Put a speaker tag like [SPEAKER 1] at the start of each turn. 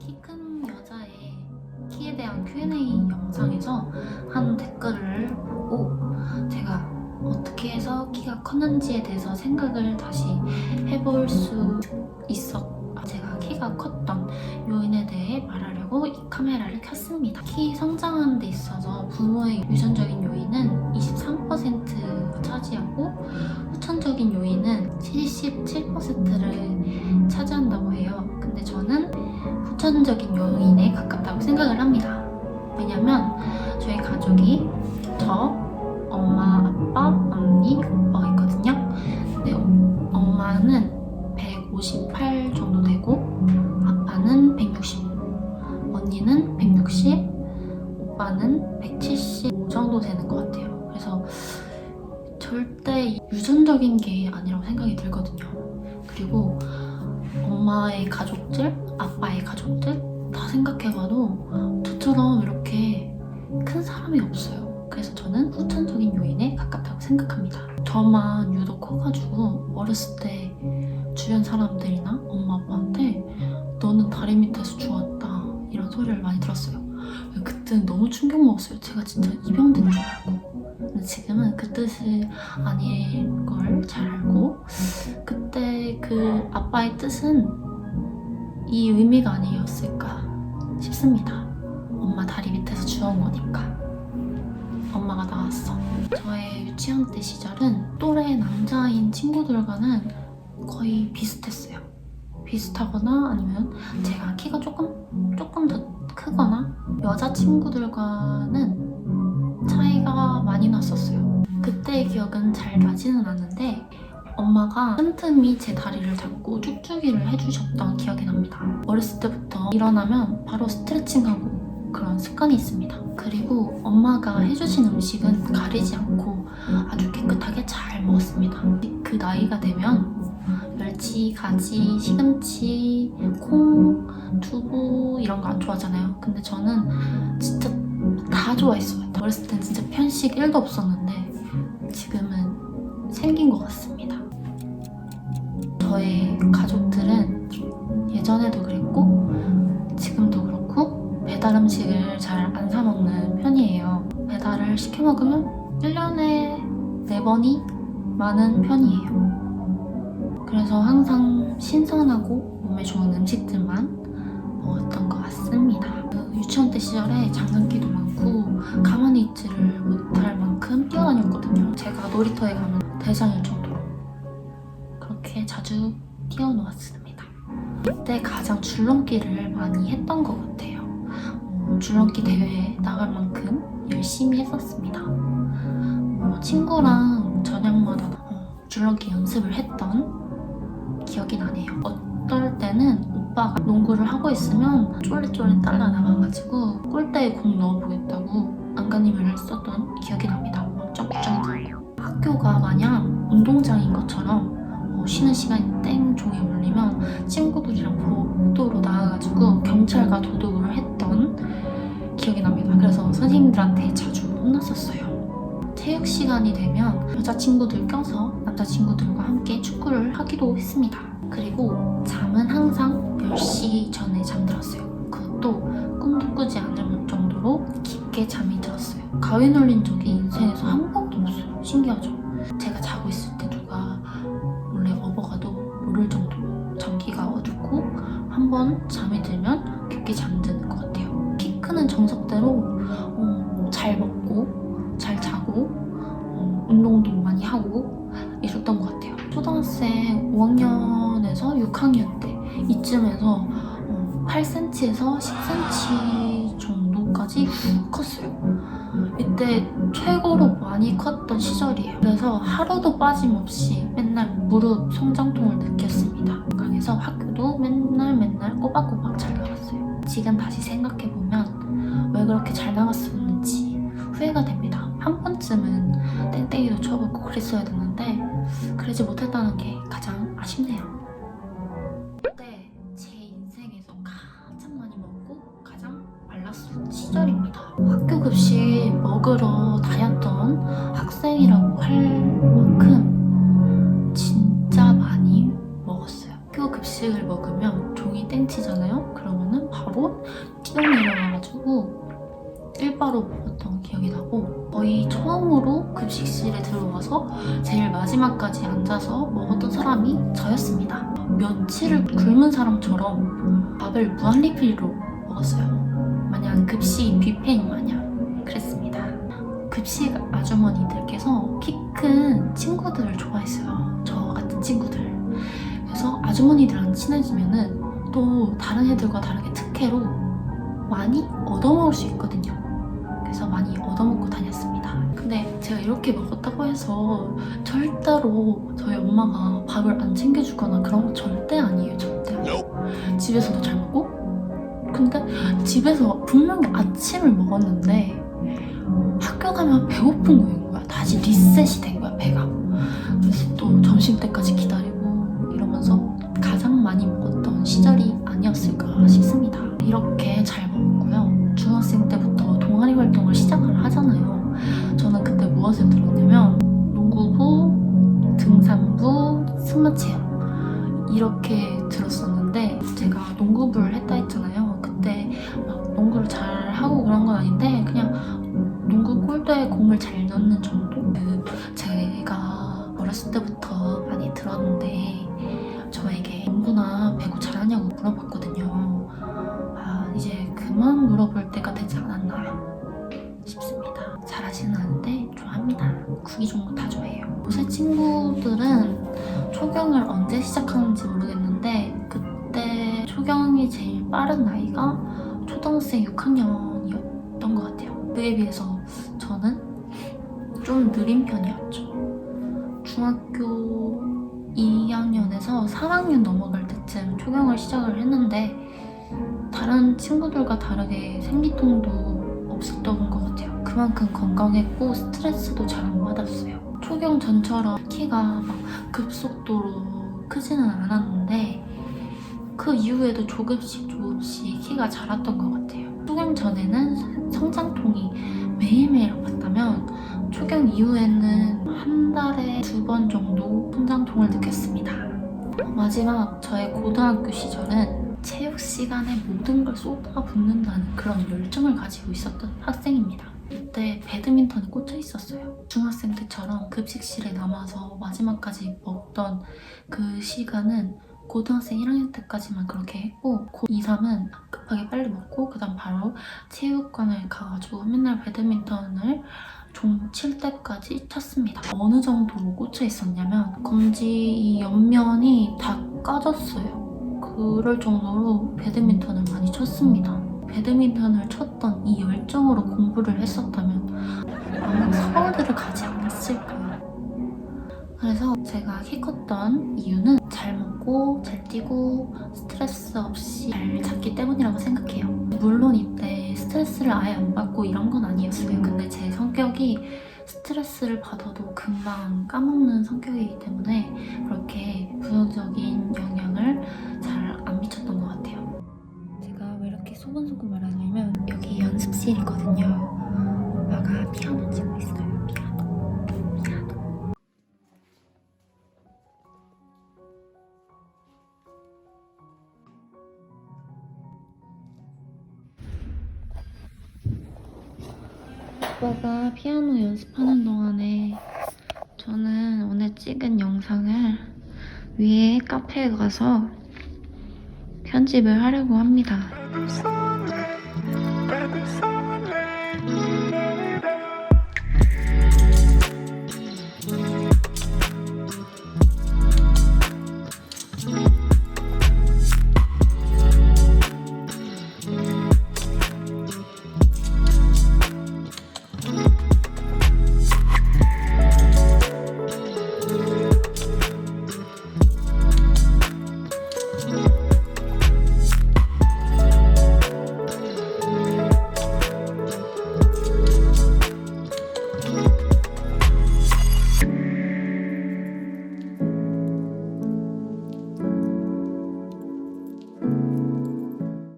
[SPEAKER 1] 키 큰 여자의 키에 대한 Q&A 영상에서 한 댓글을 보고 제가 어떻게 해서 키가 컸는지에 대해서 생각을 다시 해볼 수 있었 제가 키가 컸던 요인에 대해 말하려고 이 카메라를 켰습니다. 키 성장하는 데 있어서 부모의 유전적인 요인은 23%가 차지하고 후천적인 요인은 77%를 차지한다고 해요. 근데 저는 후천적인 요인에 가깝다고 생각을 합니다. 왜냐면 저희 가족이 오빠는 175 정도 되는 것 같아요. 그래서 절대 유전적인 게 아니라고 생각이 들거든요. 그리고 엄마의 가족들, 아빠의 가족들 다 생각해봐도 저처럼 이렇게 큰 사람이 없어요. 그래서 저는 후천적인 요인에 가깝다고 생각합니다. 저만 유독 커가지고 어렸을 때 주변 사람들이나 엄마 아빠한테 너는 다리 밑에서 죽었다 이런 소리를 많이 들었어요. 그때는 너무 충격 먹었어요. 제가 진짜 이병된 줄 알고. 근데 지금은 그 뜻이 아닐 걸 잘 알고 그때 그 아빠의 뜻은 이 의미가 아니었을까 싶습니다. 엄마 다리 밑에서 주운 거니까. 엄마가 나왔어. 저의 유치원 때 시절은 또래 남자인 친구들과는 거의 비슷했어요. 비슷하거나 아니면 제가 키가 조금 조금 더 크거나 여자 친구들과는 차이가 많이 났었어요. 그때의 기억은 잘 나지는 않는데 엄마가 틈틈이 제 다리를 잡고 쭉쭉이를 해주셨던 기억이 납니다. 어렸을 때부터 일어나면 바로 스트레칭하고 그런 습관이 있습니다. 그리고 엄마가 해주신 음식은 가리지 않고 아주 깨끗하게 잘 먹었습니다. 그 나이가 되면 멸치, 가지, 시금치, 콩, 두부 이런 거 안 좋아하잖아요. 근데 저는 진짜 다 좋아했어요. 어렸을 땐 진짜 편식 1도 없었는데 지금은 생긴 것 같습니다. 저의 가족들은 예전에도 그랬고 지금도 그렇고 배달 음식을 잘 안 사 먹는 편이에요. 배달을 시켜 먹으면 1년에 4번이 많은 편이에요. 그래서 항상 신선하고 몸에 좋은 음식들만 먹었던 것 같습니다. 그 유치원 때 시절에 장난기도 많고 가만히 있지를 못할 만큼 뛰어다녔거든요. 제가 놀이터에 가면 대장일 정도로 그렇게 자주 뛰어놓았습니다. 그때 가장 줄넘기를 많이 했던 것 같아요. 어, 줄넘기 대회에 나갈 만큼 열심히 했었습니다. 어, 친구랑 저녁마다 어, 줄넘기 연습을 했던 기억이 나네요. 어떨 때는 오빠가 농구를 하고 있으면 쫄래쫄래 따라 나가가지고 골대에 공 넣어보겠다고 안간힘을 썼던 기억이 납니다. 막 점프점프. 학교가 마냥 운동장인 것처럼 어, 쉬는 시간이 땡 종이 울리면 친구들이랑 복도로 나가가지고 경찰과 도둑을 했던 기억이 납니다. 그래서 선생님들한테 자주 혼났었어요. 체육 시간이 되면 여자친구들 껴서 남자친구들과 함께 축구를 하기도 했습니다. 그리고 잠은 항상 10시 전에 잠들었어요. 그것도 꿈도 꾸지 않을 정도로 깊게 잠이 들었어요. 가위 눌린 적이 인생에서 한 번도 없어요. 신기하죠? 제가 자고 있을 때 초등학생 5학년에서 6학년 때 이쯤에서 어, 8cm에서 10cm 정도까지 훅 컸어요. 이때 최고로 많이 컸던 시절이에요. 그래서 하루도 빠짐없이 맨날 무릎 성장통을 느꼈습니다. 강해서 학교도 맨날 맨날 꼬박꼬박 잘 나갔어요. 지금 다시 생각해보면 왜 그렇게 잘 나갔었는지 후회가 됩니다. 한 번쯤은 땡땡이도 쳐보고 그랬어야 됐는데 그러지 못했다 시절입니다. 학교 급식 먹으러 먹는 학생이라고 할 만큼 진짜 많이 먹었어요. 학교 급식을 먹으면 종이 땡치잖아요. 그러면은 바로 뛰어내려가가지고 일바로 먹었던 기억이 나고 거의 처음으로 급식실에 들어가서 제일 마지막까지 앉아서 먹었던 사람이 저였습니다. 면치를 굶은 사람처럼 밥을 무한리필로 먹었어요. 마냥 급식 뷔페인 마냥 그랬습니다. 급식 아주머니들께서 키 큰 친구들을 좋아했어요. 저 같은 친구들. 그래서 아주머니들랑 친해지면은 또 다른 애들과 다르게 특혜로 많이 얻어먹을 수 있거든요. 그래서 많이 얻어먹고 다녔습니다. 근데 제가 이렇게 먹었다고 해서 절대로 저희 엄마가 밥을 안 챙겨주거나 그런 거 절대 아니에요. 절대. 집에서도 잘 먹고 근데 집에서 분명히 아침을 먹었는데 학교 가면 배고픈 거인 거야. 다시 리셋이 된 거야, 배가. 그래서 또 점심 때까지 기다리고 이러면서 가장 많이 먹었던 시절이 아니었을까 싶습니다. 이렇게 잘 먹었고요. 중학생 때부터 동아리 활동을 시작을 하잖아요. 저는 그때 무엇을 들었냐면 농구부, 등산부, 승마체험 이렇게 들었었는데 제가 농구부를 했다 했 공을 잘 넣는 정도? 그 제가 어렸을 때부터 많이 들었는데 저에게 농구나 배구 잘하냐고 물어봤거든요. 아 이제 그만 물어볼 때가 되지 않았나 싶습니다. 잘하지는 않은데 좋아합니다. 구기 종목 다 좋아해요. 제 친구들은 초경을 언제 시작하는지 모르겠는데 그때 초경이 제일 빠른 나이가 초등학생 6학년이었던 것 같아요. 그에 비해서 저는 좀 느린 편이었죠. 중학교 2학년에서 3학년 넘어갈 때쯤 초경을 시작을 했는데 다른 친구들과 다르게 생리통도 없었던 것 같아요. 그만큼 건강했고 스트레스도 잘 안 받았어요. 초경 전처럼 키가 막 급속도로 크지는 않았는데 그 이후에도 조금씩 조금씩 키가 자랐던 것 같아요. 초경 전에는 성장통이 매일매일 아팠다면 초경 이후에는 한 달에 두 번 정도 성장통을 느꼈습니다. 마지막 저의 고등학교 시절은 체육 시간에 모든 걸 쏟아 붓는다는 그런 열정을 가지고 있었던 학생입니다. 그때 배드민턴에 꽂혀 있었어요. 중학생 때처럼 급식실에 남아서 마지막까지 먹던 그 시간은 고등학생 1학년 때까지만 그렇게 했고 고 2, 3은 급하게 빨리 먹고 그 다음 바로 체육관을 가가지고 맨날 배드민턴을 종칠 때까지 쳤습니다. 어느 정도로 꽂혀 있었냐면 검지 이 옆면이 다 까졌어요. 그럴 정도로 배드민턴을 많이 쳤습니다. 배드민턴을 쳤던 이 열정으로 공부를 했었다면 아마 서울대를 가지 않았을까. 그래서 제가 키 컸던 이유는 잘 먹고 잘 뛰고 스트레스 없이 잘 잤기 때문이라고 생각해요. 물론 이때 스트레스를 아예 안 받고 이런 건 아니었어요. 근데 제 성격이 스트레스를 받아도 금방 까먹는 성격이기 때문에 그렇게 부정적인 영향을 잘 안 미쳤던 것 같아요. 제가 왜 이렇게 소근소근 말하냐면 여기 연습실이거든요. 오빠가 피아노 연습하는 동안에 저는 오늘 찍은 영상을 위에 카페에 가서 편집을 하려고 합니다.